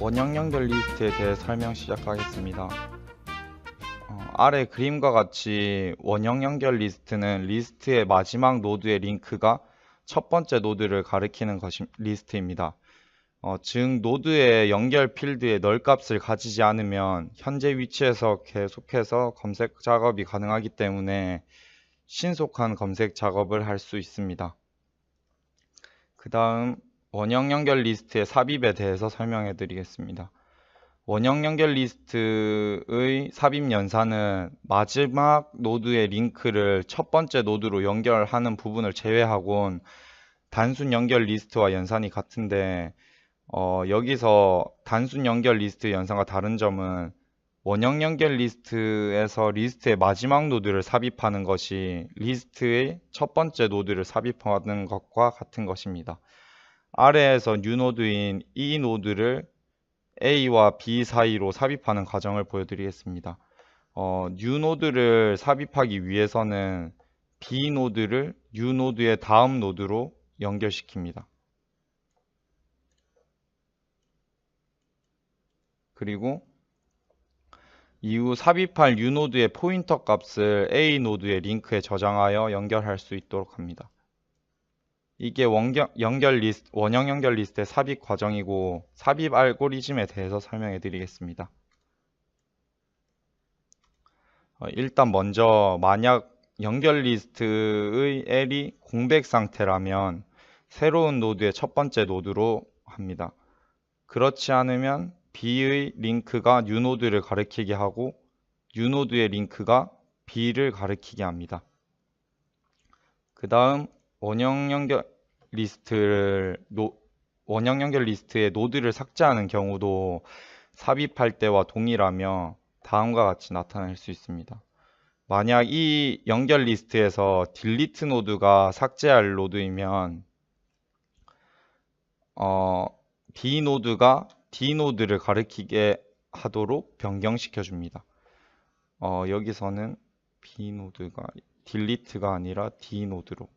원형 연결 리스트에 대해 설명 시작하겠습니다. 어, 아래 그림과 같이 원형 연결 리스트는 리스트의 마지막 노드의 링크가 첫 번째 노드를 가리키는 것이 리스트입니다. 어, 즉 노드의 연결 필드에 널 값을 가지지 않으면 현재 위치에서 계속해서 검색 작업이 가능하기 때문에 신속한 검색 작업을 할 수 있습니다. 그 다음 원형 연결 리스트의 삽입에 대해서 설명해 드리겠습니다. 원형 연결 리스트의 삽입 연산은 마지막 노드의 링크를 첫 번째 노드로 연결하는 부분을 제외하곤 단순 연결 리스트와 연산이 같은데 어, 여기서 단순 연결 리스트 연산과 다른 점은 원형 연결 리스트에서 리스트의 마지막 노드를 삽입하는 것이 리스트의 첫 번째 노드를 삽입하는 것과 같은 것입니다. 아래에서 new 노드인 이 노드를 A와 B 사이로 삽입하는 과정을 보여드리겠습니다. 어, new 노드를 삽입하기 위해서는 B 노드를 new 노드의 다음 노드로 연결시킵니다. 그리고 이후 삽입할 new 노드의 포인터 값을 A 노드의 링크에 저장하여 연결할 수 있도록 합니다. 이게 원격, 연결 리스트, 원형 연결 리스트의 삽입 과정이고 삽입 알고리즘에 대해서 설명해 드리겠습니다. 어, 일단 먼저 만약 연결 리스트의 L이 공백 상태라면 새로운 노드의 첫 번째 노드로 합니다. 그렇지 않으면 B의 링크가 new 노드를 가리키게 하고 new 노드의 링크가 B를 가리키게 합니다. 그 다음 원형 연결 리스트를 노, 원형 연결 리스트의 노드를 삭제하는 경우도 삽입할 때와 동일하며 다음과 같이 나타낼 수 있습니다. 만약 이 연결 리스트에서 딜리트 노드가 삭제할 노드이면 어, B 노드가 D 노드를 가리키게 하도록 변경시켜 줍니다. 어, 여기서는 B 노드가 딜리트가 아니라 D 노드로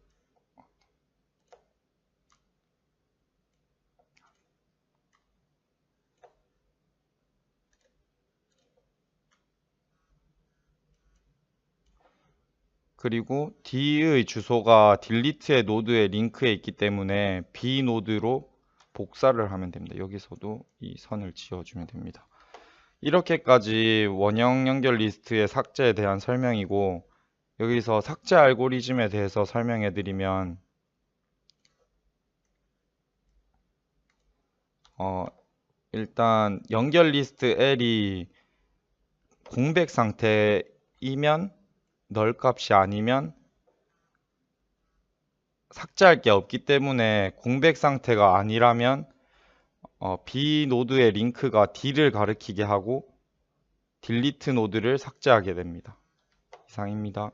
그리고 D의 주소가 딜리트의 노드의 링크에 있기 때문에 B 노드로 복사를 하면 됩니다. 여기서도 이 선을 지워주면 됩니다. 이렇게까지 원형 연결 리스트의 삭제에 대한 설명이고 여기서 삭제 알고리즘에 대해서 설명해 드리면 어, 일단 연결 리스트 L이 공백 상태이면 널 값이 아니면 삭제할 게 없기 때문에 공백 상태가 아니라면 어, B 노드의 링크가 D를 가리키게 하고 딜리트 노드를 삭제하게 됩니다. 이상입니다.